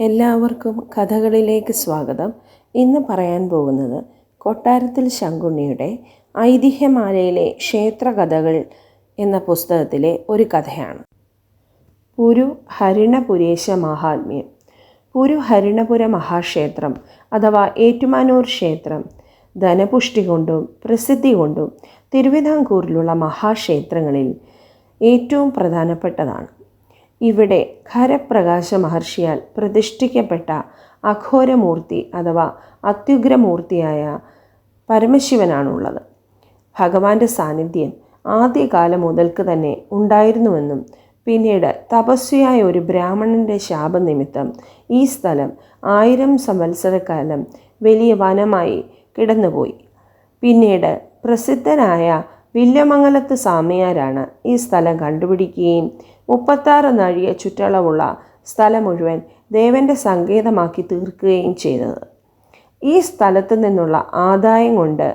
എല്ലാവർക്കും കഥകളിലേക്ക് സ്വാഗതം. ഇന്ന് പറയാൻ പോകുന്നത് കൊട്ടാരത്തിൽ ശങ്കുണ്ണിയുടെ ഐതിഹ്യമാലയിലെ ക്ഷേത്രകഥകൾ എന്ന പുസ്തകത്തിലെ ഒരു കഥയാണ്. പുരു ഹരിണപുരേശ മഹാത്മ്യം. പുരു ഹരിണപുര മഹാക്ഷേത്രം അഥവാ ഏറ്റുമാനൂർ ക്ഷേത്രം ധനപുഷ്ടി കൊണ്ടും പ്രസിദ്ധി കൊണ്ടും തിരുവിതാംകൂറിലുള്ള മഹാക്ഷേത്രങ്ങളിൽ ഏറ്റവും പ്രധാനപ്പെട്ടതാണ്. ഇവിടെ ഖരപ്രകാശ മഹർഷിയാൽ പ്രതിഷ്ഠിക്കപ്പെട്ട അഘോരമൂർത്തി അഥവാ അത്യുഗ്രമൂർത്തിയായ പരമശിവനാണുള്ളത്. ഭഗവാന്റെ സാന്നിധ്യം ആദ്യകാലം മുതൽക്ക് തന്നെ ഉണ്ടായിരുന്നുവെന്നും പിന്നീട് തപസ്വിയായ ഒരു ബ്രാഹ്മണന്റെ ശാപനിമിത്തം ഈ സ്ഥലം ആയിരം സംവത്സരക്കാലം വലിയ വനമായി കിടന്നുപോയി. പിന്നീട് പ്രസിദ്ധനായ വില്യമംഗലത്ത് സ്വാമിയാരാണ് ഈ സ്ഥലം കണ്ടുപിടിക്കുകയും മുപ്പത്താറ് നഴിയെ ചുറ്റളവുള്ള സ്ഥലം മുഴുവൻ ദേവന്റെ സങ്കേതമാക്കി തീർക്കുകയും ചെയ്തത്. ഈ സ്ഥലത്തു നിന്നുള്ള ആദായം കൊണ്ട്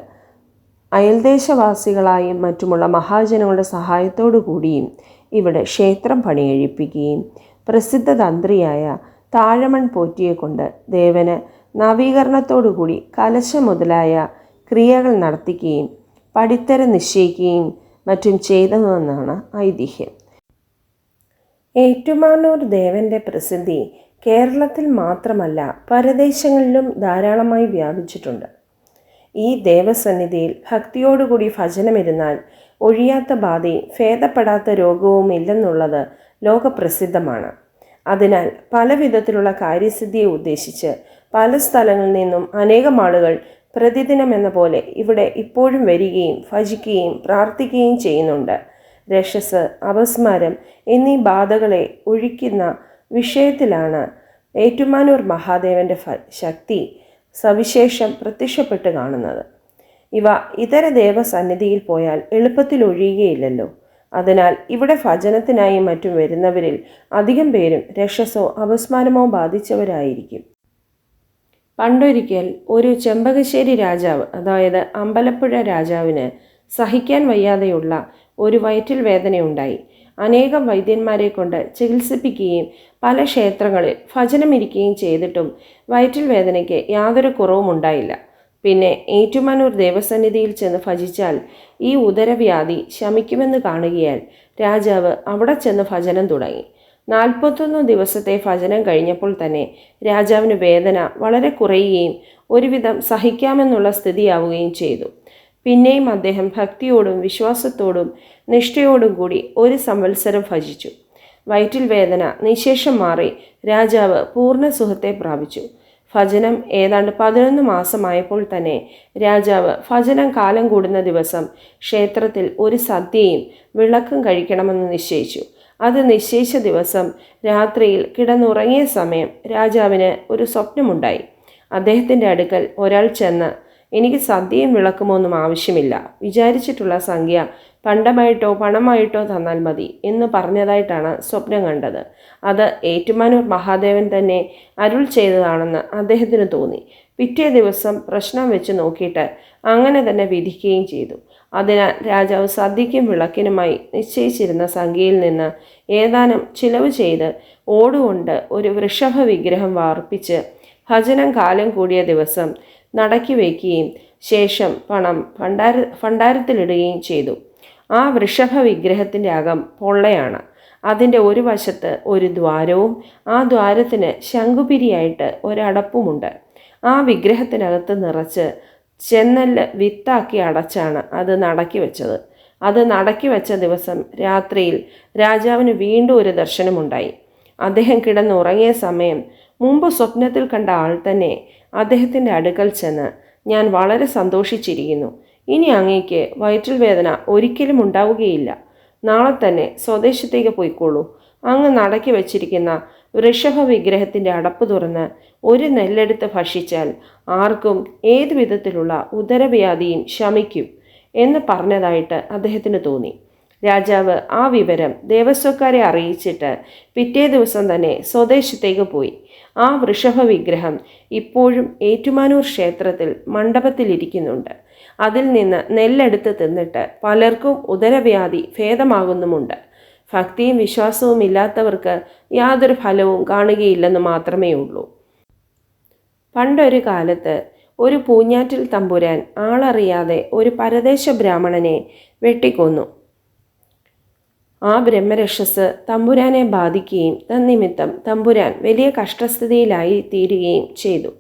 അയൽദേശവാസികളായും മറ്റുമുള്ള മഹാജനങ്ങളുടെ സഹായത്തോടു കൂടിയും ഇവിടെ ക്ഷേത്രം പണിയെഴുപ്പിക്കുകയും പ്രസിദ്ധ തന്ത്രിയായ താഴമൺ പോറ്റിയെ കൊണ്ട് ദേവന് നവീകരണത്തോടുകൂടി കലശ മുതലായ ക്രിയകൾ നടത്തിക്കുകയും പടിത്തരം നിശ്ചയിക്കുകയും മറ്റും ചെയ്തതെന്നാണ് ഐതിഹ്യം. ഏറ്റുമാനൂർ ദേവന്റെ പ്രസിദ്ധി കേരളത്തിൽ മാത്രമല്ല പരദേശങ്ങളിലും ധാരാളമായി വ്യാപിച്ചിട്ടുണ്ട്. ഈ ദേവസന്നിധിയിൽ ഭക്തിയോടുകൂടി ഭജനമിരുന്നാൽ ഒഴിയാത്ത ബാധി ഭേദപ്പെടാത്ത രോഗവും ഇല്ലെന്നുള്ളത് ലോകപ്രസിദ്ധമാണ്. അതിനാൽ പല വിധത്തിലുള്ള കാര്യസിദ്ധിയെ ഉദ്ദേശിച്ച് പല സ്ഥലങ്ങളിൽ നിന്നും അനേകം ആളുകൾ പ്രതിദിനം എന്ന പോലെ ഇവിടെ ഇപ്പോഴും വരികയും ഭജിക്കുകയും പ്രാർത്ഥിക്കുകയും ചെയ്യുന്നുണ്ട്. രക്ഷസ് അപസ്മാരം എന്നീ ബാധകളെ ഒഴിക്കുന്ന വിഷയത്തിലാണ് ഏറ്റുമാനൂർ മഹാദേവന്റെ ശക്തി സവിശേഷം പ്രത്യക്ഷപ്പെട്ട് കാണുന്നത്. ഇവ ഇതര ദേവസന്നിധിയിൽ പോയാൽ എളുപ്പത്തിൽ ഒഴിയുകയില്ലല്ലോ. അതിനാൽ ഇവിടെ ഭജനത്തിനായി മറ്റും വരുന്നവരിൽ അധികം പേരും രക്ഷസോ അപസ്മാരമോ ബാധിച്ചവരായിരിക്കും. പണ്ടൊരിക്കൽ ഒരു ചെമ്പകശ്ശേരി രാജാവ് അതായത് അമ്പലപ്പുഴ രാജാവിന് സഹിക്കാൻ വയ്യാതെയുള്ള ഒരു വയറ്റിൽ വേദനയുണ്ടായി. അനേകം വൈദ്യന്മാരെ കൊണ്ട് ചികിത്സിപ്പിക്കുകയും പല ക്ഷേത്രങ്ങളിൽ ഭജനമിരിക്കുകയും ചെയ്തിട്ടും വയറ്റിൽ വേദനയ്ക്ക് യാതൊരു കുറവും ഉണ്ടായില്ല. പിന്നെ ഏറ്റുമാനൂർ ദേവസന്നിധിയിൽ ചെന്ന് ഭജിച്ചാൽ ഈ ഉദരവ്യാധി ശമിക്കുമെന്ന് കാണുകയാൽ രാജാവ് അവിടെ ചെന്ന് ഭജനം തുടങ്ങി. നാൽപ്പത്തൊന്ന് ദിവസത്തെ ഭജനം കഴിഞ്ഞപ്പോൾ തന്നെ രാജാവിന് വേദന വളരെ കുറയുകയും ഒരുവിധം സഹിക്കാമെന്നുള്ള സ്ഥിതിയാവുകയും ചെയ്തു. പിന്നെയും അദ്ദേഹം ഭക്തിയോടും വിശ്വാസത്തോടും നിഷ്ഠയോടും കൂടി ഒരു സംവത്സരം ഭജിച്ചു. വയറ്റിൽ വേദന നിശേഷം മാറി രാജാവ് പൂർണ സുഖത്തെ പ്രാപിച്ചു. ഭജനം ഏതാണ്ട് പതിനൊന്ന് മാസമായപ്പോൾ തന്നെ രാജാവ് ഭജനം കാലം കൂടുന്ന ദിവസം ക്ഷേത്രത്തിൽ ഒരു സദ്യയും വിളക്കും കഴിക്കണമെന്ന് നിശ്ചയിച്ചു. അത് നിശ്ചയിച്ച ദിവസം രാത്രിയിൽ കിടന്നുറങ്ങിയ സമയം രാജാവിന് ഒരു സ്വപ്നമുണ്ടായി. അദ്ദേഹത്തിന്റെ അടുക്കൽ ഒരാൾ ചെന്ന് എനിക്ക് സദ്യയും വിളക്കുമോ ഒന്നും ആവശ്യമില്ല. വിചാരിച്ചിട്ടുള്ള സംഖ്യ പണ്ടമായിട്ടോ പണമായിട്ടോ തന്നാൽ മതി എന്ന് പറഞ്ഞതായിട്ടാണ് സ്വപ്നം കണ്ടത്. അത് ഏറ്റുമാനൂർ മഹാദേവൻ തന്നെ അരുൾ ചെയ്തതാണെന്ന് അദ്ദേഹത്തിന് തോന്നി. പിറ്റേ ദിവസം പ്രശ്നം വെച്ച് നോക്കിയിട്ട് അങ്ങനെ തന്നെ വിധിക്കുകയും ചെയ്തു. അതിനാൽ രാജാവ് സദ്യയ്ക്കും വിളക്കിനുമായി നിശ്ചയിച്ചിരുന്ന സംഖ്യയിൽ നിന്ന് ഏതാനും ചിലവ് ചെയ്ത് ഓടുകൊണ്ട് ഒരു വൃഷഭ വിഗ്രഹം വാർപ്പിച്ച് ഭജനം കാലം കൂടിയ ദിവസം നടക്കി വയ്ക്കുകയും ശേഷം പണം ഭണ്ഡാര ഭണ്ഡാരത്തിലിടുകയും ചെയ്തു. ആ വൃഷഭ വിഗ്രഹത്തിന്റെ അകം പൊള്ളയാണ്. അതിന്റെ ഒരു വശത്ത് ഒരു ദ്വാരവും ആ ദ്വാരത്തിന് ശംഖുപിരിയായിട്ട് ഒരടപ്പുമുണ്ട്. ആ വിഗ്രഹത്തിനകത്ത് നിറച്ച് ചെന്നല്ല് വിത്താക്കി അടച്ചാണ് അത് നടക്കി വെച്ചത്. അത് നടക്കി വെച്ച ദിവസം രാത്രിയിൽ രാജാവിന് വീണ്ടും ഒരു ദർശനമുണ്ടായി. അദ്ദേഹം കിടന്നുറങ്ങിയ സമയം മുമ്പ് സ്വപ്നത്തിൽ കണ്ട ആൾ തന്നെ അദ്ദേഹത്തിന്റെ അടുക്കൽ ചെന്ന് ഞാൻ വളരെ സന്തോഷിച്ചിരിക്കുന്നു. ഇനി അങ്ങേക്ക് വയറ്റിൽ വേദന ഒരിക്കലും ഉണ്ടാവുകയില്ല. നാളെ തന്നെ സ്വദേശത്തേക്ക് പോയിക്കോളൂ. അങ്ങ് നടക്കി വച്ചിരിക്കുന്ന വൃഷഭ വിഗ്രഹത്തിന്റെ അടപ്പ് തുറന്ന് ഒരു നെല്ലെടുത്ത് ഭക്ഷിച്ചാൽ ആർക്കും ഏതു വിധത്തിലുള്ള ഉദരവ്യാധിയും ശമിക്കും എന്ന് പറഞ്ഞതായിട്ട് അദ്ദേഹത്തിന് തോന്നി. രാജാവ് ആ വിവരം ദേവസ്വക്കാരെ അറിയിച്ചിട്ട് പിറ്റേ ദിവസം തന്നെ സ്വദേശത്തേക്ക് പോയി. ആ വൃഷഭ വിഗ്രഹം ഇപ്പോഴും ഏറ്റുമാനൂർ ക്ഷേത്രത്തിൽ മണ്ഡപത്തിലിരിക്കുന്നുണ്ട്. അതിൽ നിന്ന് നെല്ലെടുത്ത് തിന്നിട്ട് പലർക്കും ഉദരവ്യാധി ഭേദമാകുന്നുമുണ്ട്. ഭക്തിയും വിശ്വാസവും ഇല്ലാത്തവർക്ക് യാതൊരു ഫലവും കാണുകയില്ലെന്ന് മാത്രമേ ഉള്ളൂ. പണ്ടൊരു കാലത്ത് ഒരു പൂഞ്ഞാറ്റിൽ തമ്പുരാൻ ആളറിയാതെ ഒരു പരദേശ ബ്രാഹ്മണനെ വെട്ടിക്കൊന്നു. ആ ബ്രഹ്മരക്ഷസ് തമ്പുരാനെ ബാധിക്കുകയും തന്നിമിത്തം തമ്പുരാൻ വലിയ കഷ്ടസ്ഥിതിയിലായി തീരുകയും ചെയ്തു.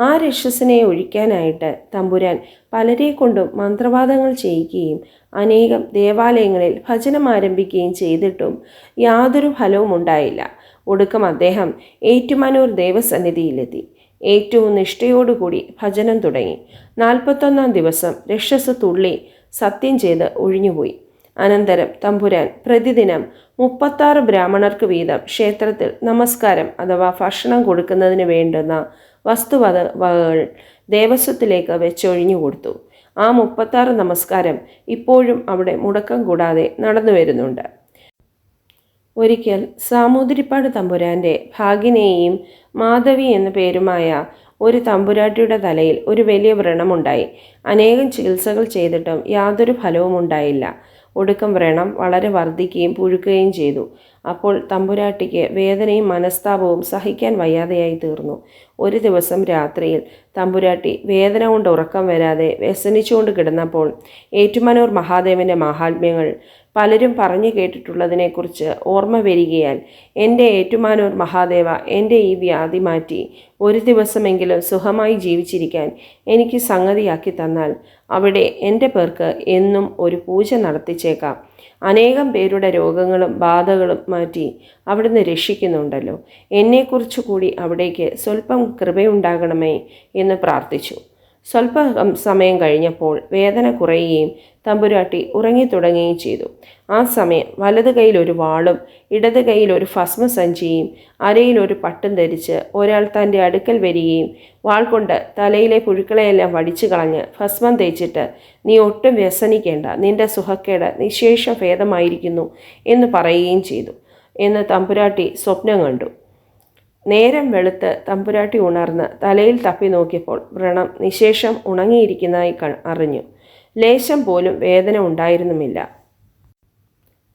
ആ രക്ഷസിനെ ഒഴിക്കാനായിട്ട് തമ്പുരാൻ പലരെ കൊണ്ടും മന്ത്രവാദങ്ങൾ ചെയ്യിക്കുകയും അനേകം ദേവാലയങ്ങളിൽ ഭജനം ആരംഭിക്കുകയും ചെയ്തിട്ടും യാതൊരു ഫലവും ഉണ്ടായില്ല. ഒടുക്കം അദ്ദേഹം ഏറ്റുമാനൂർ ദേവസന്നിധിയിലെത്തി. ഏറ്റവും നിഷ്ഠയോടുകൂടി ഭജനം തുടങ്ങി. നാൽപ്പത്തൊന്നാം ദിവസം രക്ഷസ് തുള്ളി സത്യം ചെയ്ത് ഒഴിഞ്ഞുപോയി. അനന്തരം തമ്പുരാൻ പ്രതിദിനം മുപ്പത്താറ് ബ്രാഹ്മണർക്ക് വീതം ക്ഷേത്രത്തിൽ നമസ്കാരം അഥവാ ഭക്ഷണം കൊടുക്കുന്നതിന് വേണ്ടുന്ന വസ്തുവക വകകൾ ദേവസ്വത്തിലേക്ക് വെച്ചൊഴിഞ്ഞു കൊടുത്തു. ആ മുപ്പത്താറ് നമസ്കാരം ഇപ്പോഴും അവിടെ മുടക്കം കൂടാതെ നടന്നു വരുന്നുണ്ട്. ഒരിക്കൽ സാമൂതിരിപ്പാട് തമ്പുരാന്റെ ഭാഗിനെയും മാധവി എന്ന പേരുമായ ഒരു തമ്പുരാട്ടിയുടെ തലയിൽ ഒരു വലിയ വ്രണമുണ്ടായി. അനേകം ചികിത്സകൾ ചെയ്തിട്ടും യാതൊരു ഫലവും ഉണ്ടായില്ല ഒടുക്കം വ്രണം വളരെ വർദ്ധിക്കുകയും പുഴുക്കുകയും ചെയ്തു. അപ്പോൾ തമ്പുരാട്ടിക്ക് വേദനയും മനസ്താപവും സഹിക്കാൻ വയ്യാതെയായി തീർന്നു. ഒരു ദിവസം രാത്രിയിൽ തമ്പുരാട്ടി വേദന കൊണ്ട് ഉറക്കം വരാതെ വ്യസനിച്ചുകൊണ്ട് കിടന്നപ്പോൾ ഏറ്റുമാനൂർ മഹാദേവന്റെ മഹാത്മ്യങ്ങൾ പലരും പറഞ്ഞു കേട്ടിട്ടുള്ളതിനെക്കുറിച്ച് ഓർമ്മ വരികയാൽ എന്റെ ഏറ്റുമാനൂർ മഹാദേവ എന്റെ ഈ വ്യാധി മാറ്റി ഒരു ദിവസമെങ്കിലും സുഖമായി ജീവിച്ചിരിക്കാൻ എനിക്ക് സംഗതിയാക്കി തന്നാൽ അവിടെ എന്റെ പേർക്ക് എന്നും ഒരു പൂജ നടത്തിച്ചേക്കാം. അനേകം പേരുടെ രോഗങ്ങളും ബാധകളും മാറ്റി അവിടുന്ന് രക്ഷിക്കുന്നുണ്ടല്ലോ. എന്നെക്കുറിച്ച് കൂടി അവിടേക്ക് സ്വല്പം കൃപയുണ്ടാകണമേ എന്ന് പ്രാർത്ഥിച്ചു. സ്വല്പം സമയം കഴിഞ്ഞപ്പോൾ വേദന കുറയുകയും തമ്പുരാട്ടി ഉറങ്ങിത്തുടങ്ങുകയും ചെയ്തു. ആ സമയം വലത് കൈയിൽ ഒരു വാളും ഇടത് കൈയിൽ ഒരു ഭസ്മസഞ്ചിയും അരയിൽ ഒരു പട്ടും ധരിച്ച് ഒരാൾ തന്റെ അടുക്കൽ വരികയും വാൾ കൊണ്ട് തലയിലെ പുഴുക്കളെയെല്ലാം വടിച്ചു കളഞ്ഞ് ഭസ്മം തേച്ചിട്ട് നീ ഒട്ടും വ്യസനിക്കേണ്ട നിന്റെ സുഖക്കേട് നിശേഷം ഭേദമായിരിക്കുന്നു എന്ന് പറയുകയും ചെയ്തു. എന്ന് തമ്പുരാട്ടി സ്വപ്നം കണ്ടു. നേരം വെളുത്ത് തമ്പുരാട്ടി ഉണർന്ന് തലയിൽ തപ്പി നോക്കിയപ്പോൾ വ്രണം നിശേഷം ഉണങ്ങിയിരിക്കുന്നതായി അറിഞ്ഞു. ലേശം പോലും വേദന ഉണ്ടായിരുന്നുമില്ല.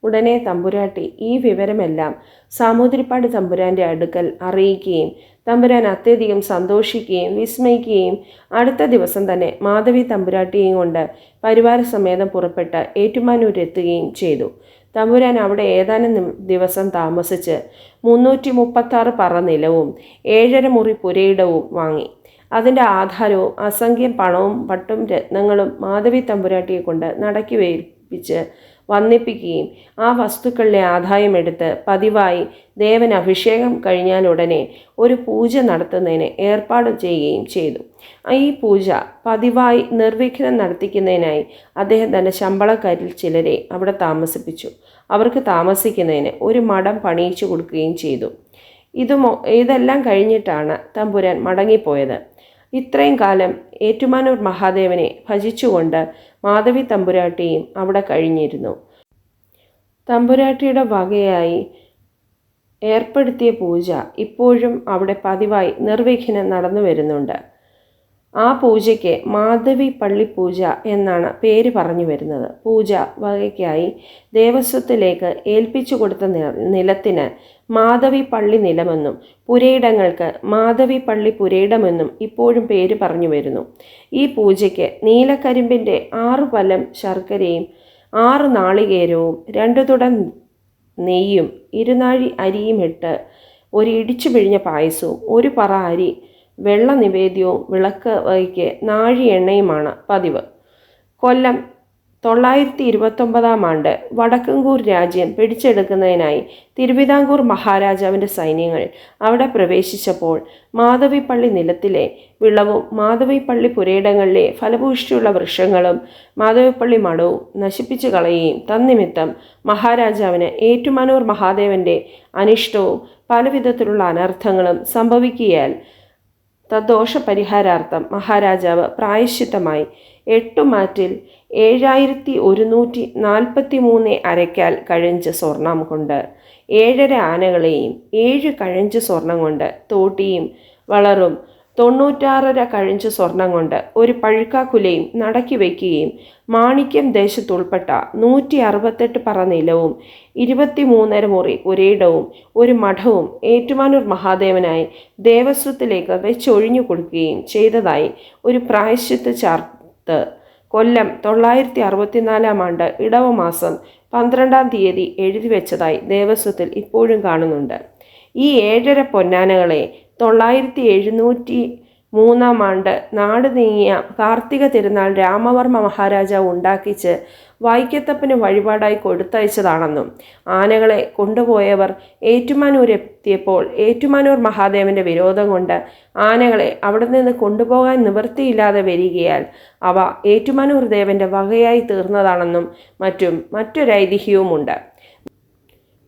ഉടനെ തമ്പുരാട്ടി ഈ വിവരമെല്ലാം സാമൂതിരിപ്പാട് തമ്പുരാന്റെ അടുക്കൽ അറിയിക്കുകയും തമ്പുരാൻ അത്യധികം സന്തോഷിക്കുകയും വിസ്മയിക്കുകയും അടുത്ത ദിവസം തന്നെ മാധവി തമ്പുരാട്ടിയെയും കൊണ്ട് പരിവാരസമേതം പുറപ്പെട്ട് ഏറ്റുമാനൂരെത്തുകയും ചെയ്തു. തമ്പുരാൻ അവിടെ ഏതാനും ദിവസം താമസിച്ച് മുന്നൂറ്റി മുപ്പത്താറ് പറ നിലവും ഏഴര മുറി പുരയിടവും വാങ്ങി. അതിന്റെ ആധാരവും അസംഖ്യം പണവും പട്ടും രത്നങ്ങളും മാധവി തമ്പുരാട്ടിയെ കൊണ്ട് നടക്കി വേൽപ്പിച്ച് വന്നിപ്പിക്കുകയും ആ വസ്തുക്കളിലെ ആദായമെടുത്ത് പതിവായി ദേവൻ അഭിഷേകം കഴിഞ്ഞാലുടനെ ഒരു പൂജ നടത്തുന്നതിന് ഏർപ്പാട് ചെയ്യുകയും ചെയ്തു. ഈ പൂജ പതിവായി നിർവിഘ്നം നടത്തിക്കുന്നതിനായി അദ്ദേഹം തന്റെ ശമ്പളക്കാരിൽ ചിലരെ അവിടെ താമസിപ്പിച്ചു. അവർക്ക് താമസിക്കുന്നതിന് ഒരു മഠം പണിയിച്ചു കൊടുക്കുകയും ചെയ്തു. ഇതുമോ ഇതെല്ലാം കഴിഞ്ഞിട്ടാണ് തമ്പുരാൻ മടങ്ങിപ്പോയത്. ഇത്രയും കാലം ഏറ്റുമാനൂർ മഹാദേവനെ ഭജിച്ചുകൊണ്ട് മാധവി തമ്പുരാട്ടിയും അവിടെ കഴിഞ്ഞിരുന്നു. തമ്പുരാട്ടിയുടെ വകയായി ഏർപ്പെടുത്തിയ പൂജ ഇപ്പോഴും അവിടെ പതിവായി നിർവിഘ്നം നടന്നു വരുന്നുണ്ട് ആ പൂജയ്ക്ക് മാധവി പള്ളി പൂജ എന്നാണ് പേര് പറഞ്ഞു വരുന്നത്. പൂജ വകയ്ക്കായി ദേവസ്വത്തിലേക്ക് ഏൽപ്പിച്ചു കൊടുത്ത നിലത്തിന് മാധവി പള്ളി നിലമെന്നും പുരയിടങ്ങൾക്ക് മാധവി പള്ളി പുരയിടമെന്നും ഇപ്പോഴും പേര് പറഞ്ഞു വരുന്നു. ഈ പൂജയ്ക്ക് നീലക്കരിമ്പിന്റെ ആറു പലം ശർക്കരയും ആറ് നാളികേരവും രണ്ടു തുടം നെയ്യും ഇരുനാഴി അരിയും ഇട്ട് ഒരു ഇടിച്ചു പിഴിഞ്ഞ പായസവും ഒരു പറ അരി വെള്ള നിവേദ്യവും വിളക്ക് വഹിക്ക് നാഴി എണ്ണയുമാണ് പതിവ്. കൊല്ലം തൊള്ളായിരത്തി ഇരുപത്തൊമ്പതാം ആണ്ട് വടക്കങ്കൂർ രാജ്യം പിടിച്ചെടുക്കുന്നതിനായി തിരുവിതാംകൂർ മഹാരാജാവിന്റെ സൈന്യങ്ങൾ അവിടെ പ്രവേശിച്ചപ്പോൾ മാധവിപ്പള്ളി നിലത്തിലെ വിളവും മാധവിപ്പള്ളി പുരയിടങ്ങളിലെ ഫലഭൂഷ്ടിയുള്ള വൃക്ഷങ്ങളും മാധവിപ്പള്ളി മഠവും നശിപ്പിച്ചു കളയുകയും തന്നിമിത്തം മഹാരാജാവിന് ഏറ്റുമാനൂർ മഹാദേവന്റെ അനിഷ്ടവും പലവിധത്തിലുള്ള അനർത്ഥങ്ങളും സംഭവിക്കിയാൽ തദ്ദോഷ പരിഹാരാർത്ഥം മഹാരാജാവ് പ്രായശ്ചിത്തമായി എട്ടുമാറ്റിൽ ഏഴായിരത്തി ഒരുന്നൂറ്റി നാൽപ്പത്തി മൂന്ന് അരയ്ക്കാൽ കഴഞ്ച് സ്വർണം കൊണ്ട് ഏഴര ആനകളെയും ഏഴ് കഴഞ്ച് സ്വർണം കൊണ്ട് തോട്ടിയും വളറും തൊണ്ണൂറ്റാറര കഴിഞ്ച് സ്വർണം കൊണ്ട് ഒരു പഴുക്കാക്കുലയും നടക്കി വയ്ക്കുകയും മാണിക്യം ദേശത്തുൾപ്പെട്ട നൂറ്റി അറുപത്തെട്ട് പറ നിലവും ഇരുപത്തിമൂന്നര മുറി ഒരിടവും ഒരു മഠവും ഏറ്റുമാനൂർ മഹാദേവനായി ദേവസ്വത്തിലേക്ക് വെച്ചൊഴിഞ്ഞു കൊടുക്കുകയും ചെയ്തതായി ഒരു പ്രായശ്ചിത്ത ചാർത്ത് കൊല്ലം തൊള്ളായിരത്തി അറുപത്തിനാലാം ആണ്ട് ഇടവമാസം പന്ത്രണ്ടാം തീയതി എഴുതി വെച്ചതായി ദേവസ്വത്തിൽ ഇപ്പോഴും കാണുന്നുണ്ട്. ഈ ഏഴര പൊന്നാനകളെ തൊള്ളായിരത്തി എഴുന്നൂറ്റി മൂന്നാം ആണ്ട് നാട് നീങ്ങിയ കാർത്തിക തിരുനാൾ രാമവർമ്മ മഹാരാജാവ് ഉണ്ടാക്കിച്ച് വൈക്കത്തപ്പന് വഴിപാടായി കൊടുത്തയച്ചതാണെന്നും ആനകളെ കൊണ്ടുപോയവർ ഏറ്റുമാനൂരെത്തിയപ്പോൾ ഏറ്റുമാനൂർ മഹാദേവന്റെ വിരോധം കൊണ്ട് ആനകളെ അവിടെ നിന്ന് കൊണ്ടുപോകാൻ നിവൃത്തിയില്ലാതെ വരികയാൽ അവ ഏറ്റുമാനൂർ ദേവന്റെ വകയായി തീർന്നതാണെന്നും മറ്റും മറ്റൊരു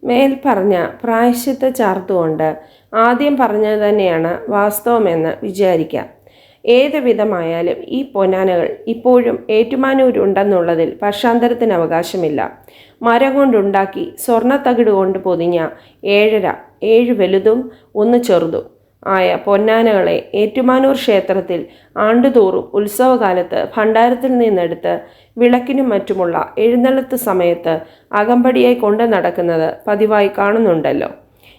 ഐതിഹ്യവുമുണ്ട് മേൽപ്പറഞ്ഞ പ്രായശ്ചിത്ത ചാർത്തുകൊണ്ട് ആദ്യം പറഞ്ഞത് തന്നെയാണ് വാസ്തവമെന്ന് വിചാരിക്കാം. ഏത് വിധമായാലും ഈ പൊന്നാനകൾ ഇപ്പോഴും ഏറ്റുമാനൂരുണ്ടെന്നുള്ളതിൽ പക്ഷാന്തരത്തിന് അവകാശമില്ല. മരം കൊണ്ടുണ്ടാക്കി സ്വർണത്തകിട് കൊണ്ട് പൊതിഞ്ഞ ഏഴര ഏഴ് വലുതും ഒന്ന് ചെറുതും. ആയ പൊന്നാനകളെ ഏറ്റുമാനൂർ ക്ഷേത്രത്തിൽ ആണ്ടുതോറും ഉത്സവകാലത്ത് ഭണ്ഡാരത്തിൽ നിന്നെടുത്ത് വിളക്കിനും മറ്റുമുള്ള എഴുന്നള്ളത്ത് സമയത്ത് അകമ്പടിയായി കൊണ്ടു നടക്കുന്നത് പതിവായി കാണുന്നുണ്ടല്ലോ.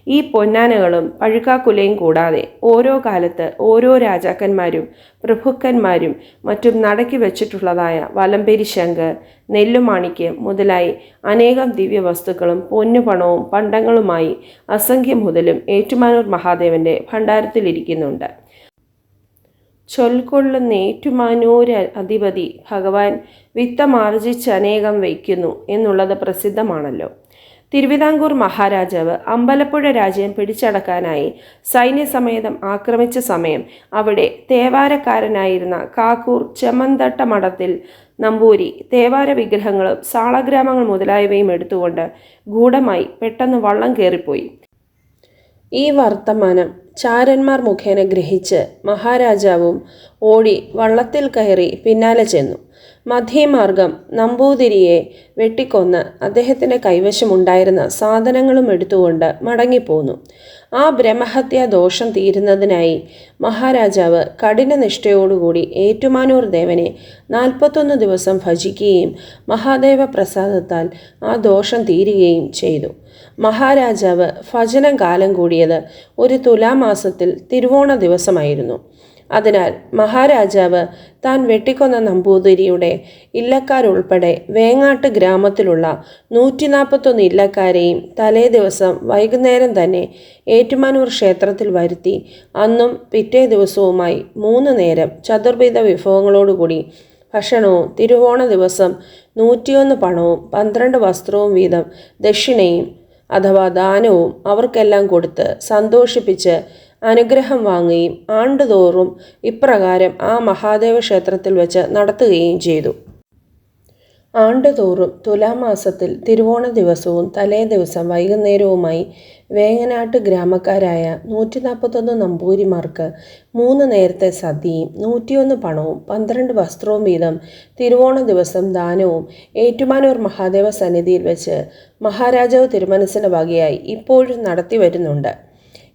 ഈ പൊന്നാനകളും പഴുക്കാക്കുലയും കൂടാതെ ഓരോ കാലത്ത് ഓരോ രാജാക്കന്മാരും പ്രഭുക്കന്മാരും മറ്റും നടക്കി വെച്ചിട്ടുള്ളതായ വലമ്പേരി ശങ്ക് നെല്ലുമാണിക്ക് മുതലായി അനേകം ദിവ്യവസ്തുക്കളും പൊന്നുപണവും പണ്ടങ്ങളുമായി അസംഖ്യം മുതലും ഏറ്റുമാനൂർ മഹാദേവന്റെ ഭണ്ഡാരത്തിലിരിക്കുന്നുണ്ട്. ചൊൽക്കൊള്ളുന്ന ഏറ്റുമാനൂർ അധിപതി ഭഗവാൻ വിത്തമാർജിച്ച് അനേകം വയ്ക്കുന്നു എന്നുള്ളത് പ്രസിദ്ധമാണല്ലോ. തിരുവിതാംകൂർ മഹാരാജാവ് അമ്പലപ്പുഴ രാജ്യം പിടിച്ചടക്കാനായി സൈന്യസമേതം ആക്രമിച്ച സമയം അവിടെ തേവാരക്കാരനായിരുന്ന കാക്കൂർ ചെമ്മന്തട്ട മഠത്തിൽ നമ്പൂരി തേവാര വിഗ്രഹങ്ങളും സാളഗ്രാമങ്ങൾ മുതലായവയും എടുത്തുകൊണ്ട് ഗൂഢമായി പെട്ടെന്ന് വള്ളം കയറിപ്പോയി. ഈ വർത്തമാനം ചാരന്മാർ മുഖേന ഗ്രഹിച്ച് മഹാരാജാവും ഓടി വള്ളത്തിൽ കയറി പിന്നാലെ ചെന്നു. മധ്യമാർഗം നമ്പൂതിരിയെ വെട്ടിക്കൊന്ന് അദ്ദേഹത്തിന്റെ കൈവശമുണ്ടായിരുന്ന സാധനങ്ങളും എടുത്തുകൊണ്ട് മടങ്ങിപ്പോന്നു. ആ ബ്രഹ്മഹത്യാ ദോഷം തീരുന്നതിനായി മഹാരാജാവ് കഠിന കഠിനനിഷ്ഠയോടുകൂടി ഏറ്റുമാനൂർ ദേവനെ നാൽപ്പത്തൊന്ന് ദിവസം ഭജിക്കുകയും മഹാദേവ പ്രസാദത്താൽ ആ ദോഷം തീരുകയും ചെയ്തു. മഹാരാജാവ് ഭജനം കാലം കൂടിയത് ഒരു തുലാമാസത്തിൽ തിരുവോണ ദിവസമായിരുന്നു. അതിനാൽ മഹാരാജാവ് താൻ വെട്ടിക്കൊന്ന നമ്പൂതിരിയുടെ ഇല്ലക്കാരുൾപ്പെടെ വേങ്ങാട്ട് ഗ്രാമത്തിലുള്ള നൂറ്റി നാൽപ്പത്തൊന്ന് ഇല്ലക്കാരെയും തലേ ദിവസം വൈകുന്നേരം തന്നെ ഏറ്റുമാനൂർ ക്ഷേത്രത്തിൽ വരുത്തി അന്നും പിറ്റേ ദിവസവുമായി മൂന്ന് നേരം ചതുർവിധ വിഭവങ്ങളോടുകൂടി ഭക്ഷണവും തിരുവോണ ദിവസം നൂറ്റിയൊന്ന് പണവും പന്ത്രണ്ട് വസ്ത്രവും വീതം ദക്ഷിണയും അഥവാ ദാനവും അവർക്കെല്ലാം കൊടുത്ത് സന്തോഷിപ്പിച്ച് അനുഗ്രഹം വാങ്ങുകയും ആണ്ടുതോറും ഇപ്രകാരം ആ മഹാദേവ ക്ഷേത്രത്തിൽ വെച്ച് നടത്തുകയും ചെയ്തു. ആണ്ടുതോറും തുലാമാസത്തിൽ തിരുവോണ ദിവസവും തലേ ദിവസം വൈകുന്നേരവുമായി വേങ്ങനാട്ട് ഗ്രാമക്കാരായ നൂറ്റി നാൽപ്പത്തൊന്ന് നമ്പൂരിമാർക്ക് മൂന്ന് നേരത്തെ സദ്യയും നൂറ്റിയൊന്ന് പണവും പന്ത്രണ്ട് വസ്ത്രവും വീതം തിരുവോണ ദിവസം ദാനവും ഏറ്റുമാനൂർ മഹാദേവ സന്നിധിയിൽ വെച്ച് മഹാരാജാവ് തിരുമനസിന്റെ വകയായി ഇപ്പോഴും നടത്തി വരുന്നുണ്ട്.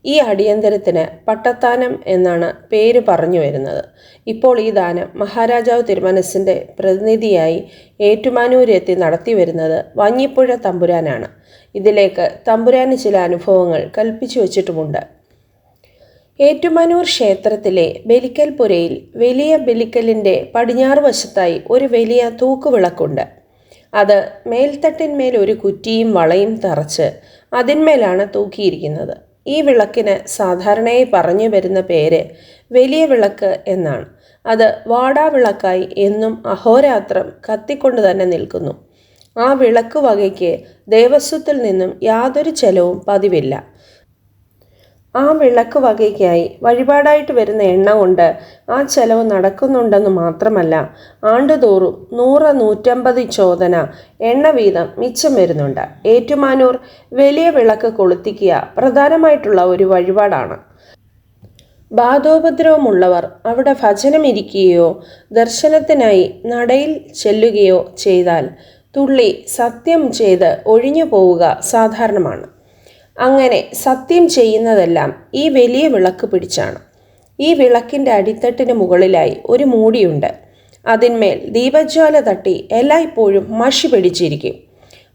ഈ അടിയന്തരത്തിന് പട്ടത്താനം എന്നാണ് പേര് പറഞ്ഞു വരുന്നത്. ഇപ്പോൾ ഈ ദാനം മഹാരാജാവ് തിരുമനസിന്റെ പ്രതിനിധിയായി ഏറ്റുമാനൂരെത്തി നടത്തി വരുന്നത് വഞ്ഞിപ്പുഴ തമ്പുരാനാണ്. ഇതിലേക്ക് തമ്പുരാന് ചില അനുഭവങ്ങൾ കൽപ്പിച്ചു വച്ചിട്ടുമുണ്ട്. ഏറ്റുമാനൂർ ക്ഷേത്രത്തിലെ ബലിക്കൽപുരയിൽ വലിയ ബലിക്കലിന്റെ പടിഞ്ഞാറ് വശത്തായി ഒരു വലിയ തൂക്കുവിളക്കുണ്ട്. അത് മേൽത്തട്ടിന്മേൽ ഒരു കുറ്റിയും വളയും തറച്ച് അതിന്മേലാണ് തൂക്കിയിരിക്കുന്നത്. ഈ വിളക്കിന് സാധാരണയായി പറഞ്ഞു വരുന്ന പേര് വലിയ വിളക്ക് എന്നാണ്. അത് വാടാവിളക്കായി എന്നും അഹോരാത്രം കത്തിക്കൊണ്ട് തന്നെ നിൽക്കുന്നു. ആ വിളക്ക് വകയ്ക്ക് ദേവസ്വത്തിൽ നിന്നും യാതൊരു ചെലവും പതിവില്ല. ആ വിളക്ക് വകയ്ക്കായി വഴിപാടായിട്ട് വരുന്ന എണ്ണ കൊണ്ട് ആ ചെലവ് നടക്കുന്നുണ്ടെന്ന് മാത്രമല്ല ആണ്ടുതോറും നൂറ് നൂറ്റമ്പത് ചോദന എണ്ണ വീതം മിച്ചം വരുന്നുണ്ട്. ഏറ്റുമാനൂർ വലിയ വിളക്ക് കൊളുത്തിക്കുക പ്രധാനമായിട്ടുള്ള ഒരു വഴിപാടാണ്. ബാധോപദ്രവമുള്ളവർ അവിടെ ഭജനമിരിക്കുകയോ ദർശനത്തിനായി നടയിൽ ചെല്ലുകയോ ചെയ്താൽ തുള്ളി സത്യം ചെയ്ത് ഒഴിഞ്ഞു പോവുക സാധാരണമാണ്. അങ്ങനെ സത്യം ചെയ്യുന്നതെല്ലാം ഈ വലിയ വിളക്ക് പിടിച്ചാണ്. ഈ വിളക്കിന്റെ അടിത്തട്ടിന് മുകളിലായി ഒരു മൂടിയുണ്ട്. അതിന്മേൽ ദീപജ്വാല തട്ടി എല്ലായ്പ്പോഴും മഷി പിടിച്ചിരിക്കും.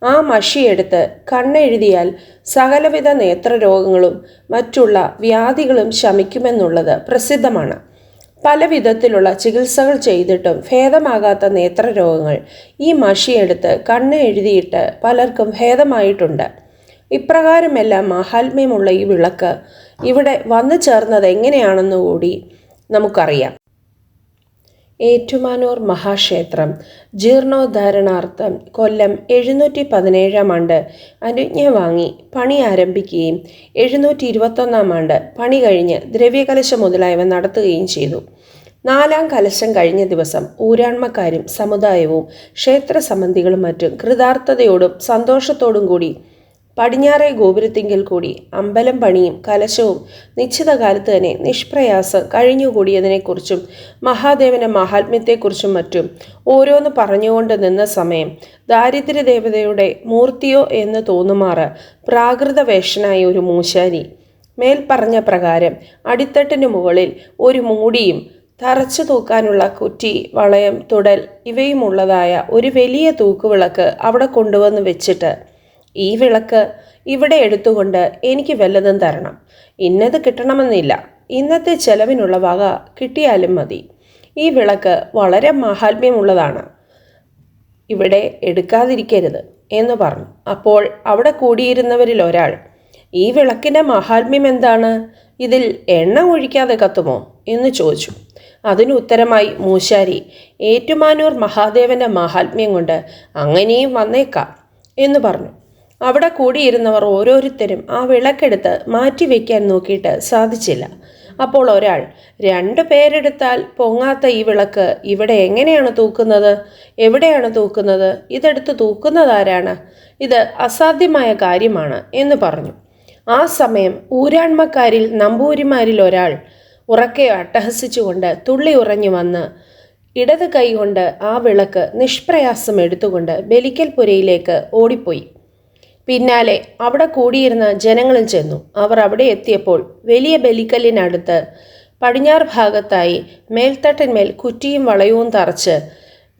ആ മഷിയെടുത്ത് കണ്ണെഴുതിയാൽ സകലവിധ നേത്രരോഗങ്ങളും മറ്റുള്ള വ്യാധികളും ശമിക്കുമെന്നുള്ളത് പ്രസിദ്ധമാണ്. പല വിധത്തിലുള്ള ചികിത്സകൾ ചെയ്തിട്ടും ഭേദമാകാത്ത നേത്രരോഗങ്ങൾ ഈ മഷിയെടുത്ത് കണ്ണ് എഴുതിയിട്ട് പലർക്കും ഭേദമായിട്ടുണ്ട്. ഇപ്രകാരമെല്ലാം മാഹാത്മ്യമുള്ള ഈ വിളക്ക് ഇവിടെ വന്നു ചേർന്നത് എങ്ങനെയാണെന്ന് കൂടി നമുക്കറിയാം. ഏറ്റുമാനൂർ മഹാക്ഷേത്രം ജീർണോദ്ധാരണാർത്ഥം കൊല്ലം എഴുന്നൂറ്റി പതിനേഴാം ആണ്ട് അനുജ്ഞ വാങ്ങി പണി ആരംഭിക്കുകയും എഴുന്നൂറ്റി ഇരുപത്തൊന്നാം ആണ്ട് പണി കഴിഞ്ഞ് ദ്രവ്യകലശം മുതലായവ നടത്തുകയും ചെയ്തു. നാലാം കലശം കഴിഞ്ഞ ദിവസം ഊരാൺമക്കാരും സമുദായവും ക്ഷേത്ര സംബന്ധികളും മറ്റും കൃതാർത്ഥതയോടും സന്തോഷത്തോടും കൂടി പടിഞ്ഞാറേ ഗോപുരത്തിങ്കിൽ കൂടി അമ്പലം പണിയും കലശവും നിശ്ചിത കാലത്ത് തന്നെ നിഷ്പ്രയാസം കഴിഞ്ഞുകൂടിയതിനെക്കുറിച്ചും മഹാദേവന്റെ മഹാത്മ്യത്തെക്കുറിച്ചും മറ്റും ഓരോന്ന് പറഞ്ഞുകൊണ്ട് നിന്ന സമയം ദാരിദ്ര്യദേവതയുടെ മൂർത്തിയോ എന്ന് തോന്നുമാറ് പ്രാകൃത വേഷനായ ഒരു മൂശാരി. മേൽപ്പറഞ്ഞ പ്രകാരം അടിത്തട്ടിന് മുകളിൽ ഒരു മൂടിയും തറച്ചു തൂക്കാനുള്ള കുറ്റി വളയം തുടൽ ഇവയുമുള്ളതായ ഒരു വലിയ തൂക്കുവിളക്ക് അവിടെ കൊണ്ടുവന്ന് വെച്ചിട്ട് ഈ വിളക്ക് ഇവിടെ എടുത്തുകൊണ്ട് എനിക്ക് വല്ലതും തരണം. ഇന്നത് കിട്ടണമെന്നില്ല. ഇന്നത്തെ ചെലവിനുള്ള വക കിട്ടിയാലും മതി. ഈ വിളക്ക് വളരെ മഹാത്മ്യമുള്ളതാണ്. ഇവിടെ എടുക്കാതിരിക്കരുത് എന്ന് പറഞ്ഞു. അപ്പോൾ അവിടെ കൂടിയിരുന്നവരിൽ ഒരാൾ ഈ വിളക്കിന്റെ മഹാത്മ്യം എന്താണ്? ഇതിൽ എണ്ണ ഒഴിക്കാതെ കത്തുമോ? എന്ന് ചോദിച്ചു. അതിന് ഉത്തരമായി മൂശാരി ഏറ്റുമാനൂർ മഹാദേവന്റെ മഹാത്മ്യം കൊണ്ട് അങ്ങനെയും വന്നേക്കാം എന്ന് പറഞ്ഞു. അവിടെ കൂടിയിരുന്നവർ ഓരോരുത്തരും ആ വിളക്കെടുത്ത് മാറ്റി വയ്ക്കാൻ നോക്കിയിട്ട് സാധിച്ചില്ല. അപ്പോൾ ഒരാൾ രണ്ട് പേരെടുത്താൽ പൊങ്ങാത്ത ഈ വിളക്ക് ഇവിടെ എങ്ങനെയാണ് തൂക്കുന്നത്? എവിടെയാണ് തൂക്കുന്നത്? ഇതെടുത്ത് തൂക്കുന്നതാരാണ്? ഇത് അസാധ്യമായ കാര്യമാണ് എന്ന് പറഞ്ഞു. ആ സമയം ഊരാൺമക്കാരിൽ നമ്പൂരിമാരിൽ ഒരാൾ ഉറക്കെ അട്ടഹസിച്ചുകൊണ്ട് തുള്ളി ഉറഞ്ഞു വന്ന് ഇടത് കൈകൊണ്ട് ആ വിളക്ക് നിഷ്പ്രയാസം എടുത്തുകൊണ്ട് ബലിക്കൽപുരയിലേക്ക് ഓടിപ്പോയി. പിന്നാലെ അവിടെ കൂടിയിരുന്ന ജനങ്ങളും ചെന്നു. അവർ അവിടെ എത്തിയപ്പോൾ വലിയ ബലിക്കല്ലിനടുത്ത് പടിഞ്ഞാറ് ഭാഗത്തായി മേൽത്തട്ടിന്മേൽ കുറ്റിയും വളയവും തറച്ച്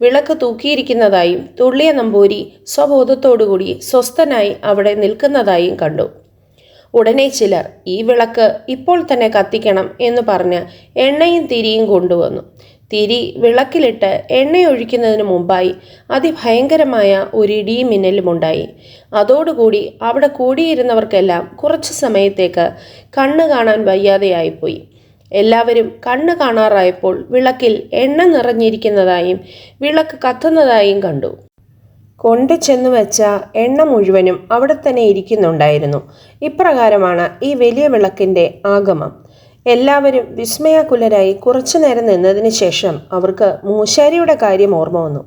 വിളക്ക് തൂക്കിയിരിക്കുന്നതായും തുള്ളിയ നമ്പൂരി സ്വബോധത്തോടുകൂടി സ്വസ്ഥനായി അവിടെ നിൽക്കുന്നതായും കണ്ടു. ഉടനെ ചിലർ ഈ വിളക്ക് ഇപ്പോൾ തന്നെ കത്തിക്കണം എന്ന് പറഞ്ഞ് എണ്ണയും തിരിയും കൊണ്ടുവന്നു. തിരി വിളക്കിലിട്ട് എണ്ണയൊഴിക്കുന്നതിന് മുമ്പായി അതിഭയങ്കരമായ ഒരു ഇടിയും മിന്നലുമുണ്ടായി അതോടുകൂടി അവിടെ കൂടിയിരുന്നവർക്കെല്ലാം കുറച്ചു സമയത്തേക്ക് കണ്ണ് കാണാൻ വയ്യാതെയായിപ്പോയി. എല്ലാവരും കണ്ണ് കാണാറായപ്പോൾ വിളക്കിൽ എണ്ണ നിറഞ്ഞിരിക്കുന്നതായും വിളക്ക് കത്തുന്നതായും കണ്ടു. കൊണ്ടു ചെന്നു വെച്ച എണ്ണ മുഴുവനും അവിടെ തന്നെ ഇരിക്കുന്നുണ്ടായിരുന്നു. ഇപ്രകാരമാണ് ഈ വലിയ വിളക്കിന്റെ ആഗമം. എല്ലാവരും വിസ്മയാകുലരായി കുറച്ചു നേരം നിന്നതിന് ശേഷം അവർക്ക് മൂശാരിയുടെ കാര്യം ഓർമ്മ വന്നു.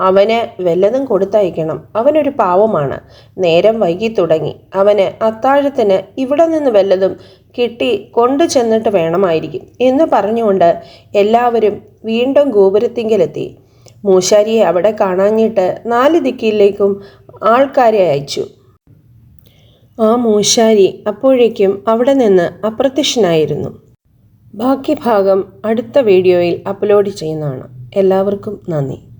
അവന് വല്ലതും കൊടുത്തയക്കണം. അവനൊരു പാവമാണ്. നേരം വൈകി തുടങ്ങി. അവന് അത്താഴത്തിന് ഇവിടെ നിന്ന് വല്ലതും കിട്ടി കൊണ്ടു ചെന്നിട്ട് വേണമായിരിക്കും എന്ന് പറഞ്ഞുകൊണ്ട് എല്ലാവരും വീണ്ടും ഗോപുരത്തിങ്കലെത്തി. മൂശാരിയെ അവിടെ കാണാഞ്ഞിട്ട് നാല് ദിക്കിലേക്കും ആൾക്കാരെ അയച്ചു. ആ മൂശാരി അപ്പോഴേക്കും അവിടെ നിന്ന് അപ്രത്യക്ഷനായിരുന്നു. ബാക്കി ഭാഗം അടുത്ത വീഡിയോയിൽ അപ്ലോഡ് ചെയ്യുന്നതാണ്. എല്ലാവർക്കും നന്ദി.